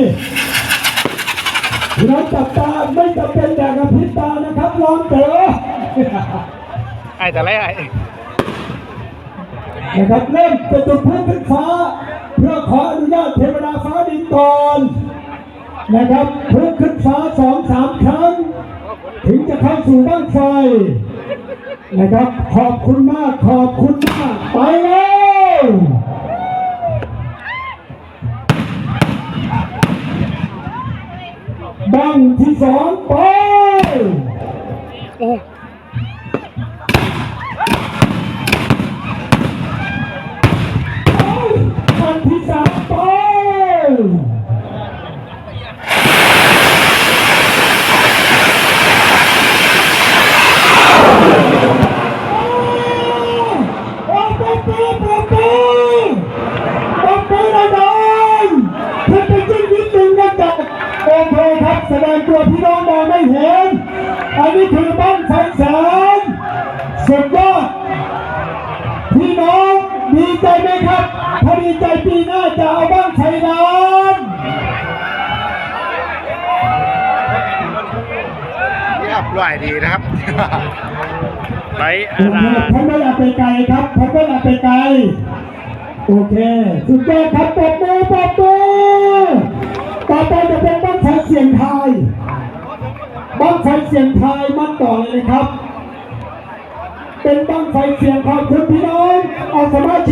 น้องจับตาไม่จำเป็นแต่กระพริบตานะครับลองเจอไอ้แต่ไรไอ้นะครับเริ่มจะจุดพลุขึ้นฟ้า เพื่อขออนุญาตเทวดาฟ้าดินก่อนนะครับพลุขึ้นฟ้าสองสามครั้ง ถึงจะเข้าสู่บ้านไฟนะครับ ขอบคุณมากขอบคุณมากไป บ้างที่สองไป คครับแสดงตัวพี่น้องมองไม่เห็น อันนี้คือบ้านไฟแสนสุดยอดพี่น้องดีใจไหมครับถ้าดีใจปีหน้าจะเอาบ้างไทยน้เรียบร้อยดีนะครับไรำอาราท่านไม่อยากไปไกลครับท่านไม่อยากไปไกลโอเค สุดยอดครับปรบมือปรบมือต่อไปจะเป็น เสียงไทายมั่นต่อเลยนะครับ เป็นบ้างไฟเสียงขอบคุณพี่น้องอาสมาชิ